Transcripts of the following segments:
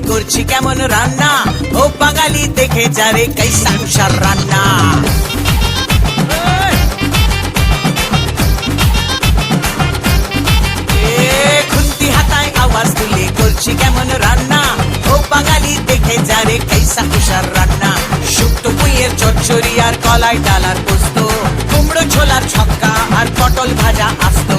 করছি কেমন রান্না? ও বাঙালি দেখে রান্না। খুন্তি হাতায় আওয়াজ তুলে করছি কেমন রান্না? ও বাঙালি দেখে যারে উষার রান্না। আর কলাই ডালার পোস্ত। কুমড়ো ছোলার ছক্কা আর পটল ভাজা আস্ত।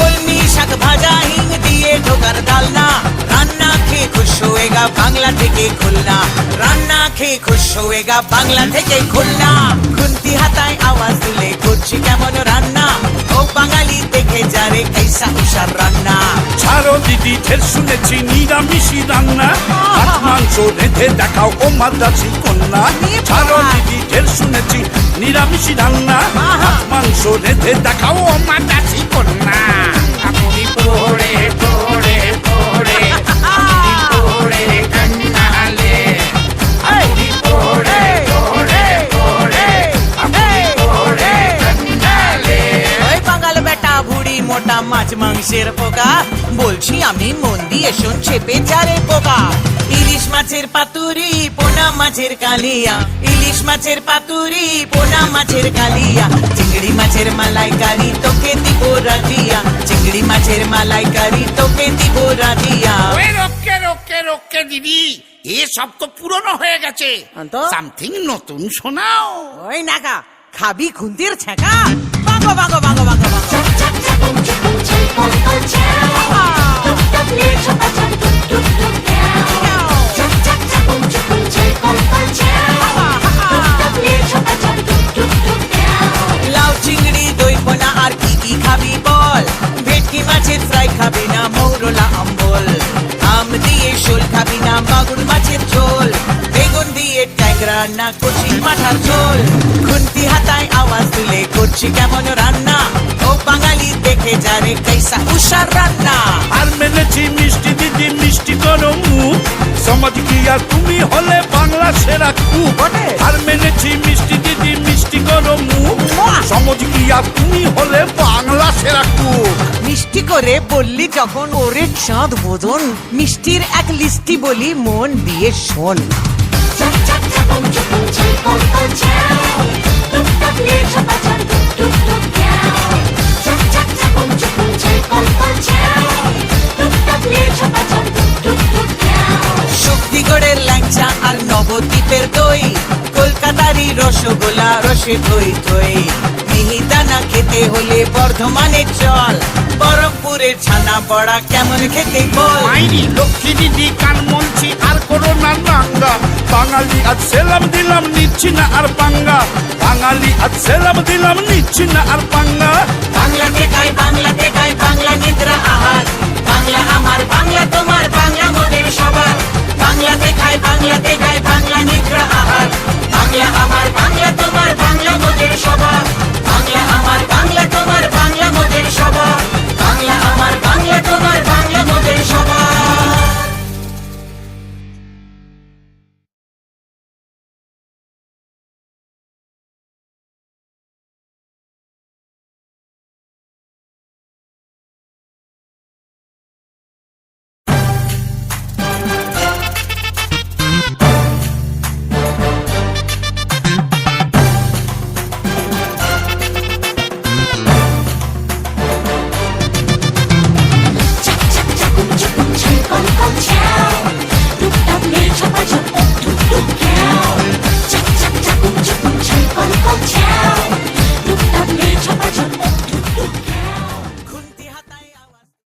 কলমি শাক ভাজা, হিং দিয়ে ঢোকার ডালনা। রান্না খেয়ে খুশ হয়েগা, বাংলা থেকে খুলনা। রান্না খেয়ে খুশ হয়েগা, বাংলা থেকে খুলনা। খুন্তি হাতায় আওয়াজ তুলে, করছি কেমন রান্না? ও বাঙালি দেখে যারে কৈসা উষার রান্না। ছাড়ো দিদি, ঢের শুনেছি নিরামিষি রান্না। মাংস রেঁধে দেখাও ও মাদ্রাসি কন্যা। ছাড়ো দিদি, ঢের শুনেছি নিরামিষি রান্না। মাংস রেঁধে দেখাও ও মাদ্রাসি কন্যা। আপনি পড়ে পড়ে মাছ মাংসের পোকা। বলছি আমি মন দিয়ে শোন চেপে চারে পোকা। ইলিশ মাছের পাতুরি পোনা মাছের কালিয়া। ইলিশ মাছের পাতুরি পোনা মাছের কালিয়া। চিংড়ি মাছের মালাইকারি তোকে দিব রাজিয়া। চিংড়ি মাছের মালাইকারি তোকে দিব রাজিয়া। ওই রক্ষে রক্ষে রক্ষে দিদি সব তো পুরনো হয়ে গেছে। সামথিং নতুন শোনাও। ওই নাকা খাবি খুন্তির ছেঁকা বাগো বাগো বাগো বাগো চুকুম ছয় কল কল ছ্যাও টুকটাক লে ঝপাঝপ টুক টুক টুক খ্যাও চাক চাক চাকুম চুকুম ছয় কল কল ছ্যাও টুকটাক লে ঝপাঝপ টুক টুক টুক খ্যাও লাউ চিংড়ি দই পোনা আর কি কি খাবি বল? ভেটকি মাছের ফ্রাই খাবি না, মৌরলা অম্বল আম দিয়ে শোল খাবি না, মাগুর মাছের ঝোল। বেগুন দিয়ে ট্যাংরা না, কচি মাথার ঝোল। খুন্তি হাতায় আওয়াজ তুলে করছি কেমন রান্না? দেখে যারে কৈসা উষার রান্না আর মেনেছি মিষ্টি দিদি মিষ্টি করো মুখ সমাজ কি আর তুমি হলে বাংলা সেরা বটে। আর মেনেছি মিষ্টি দিদি মিষ্টি করো মুখ। সমাজ কি আর তুমি হলে বাংলা সেরা কুক মিষ্টি করে বললি যখন ওরে চাঁদ বোধন মিষ্টির এক লিস্টি বলি মন দিয়ে শোন রসগোল্লা রসে থই থই। মিহিদানা খেতে হলে বর্ধমানের চল। বরফপুরের ছানা বড়া কেমন খেতে বল? লক্ষ্মী দিদি কান মনছি আর করোনা নাঙ্গা বাঙালি আজ সেলাম দিলাম নিচ্ছি না আর পাঙ্গা। বাঙালি আজ সেলাম দিলাম নিচ্ছি না আর পাঙ্গা। বাংলাতে খাই বাংলাতে খাই বাংলা খাই বাংলা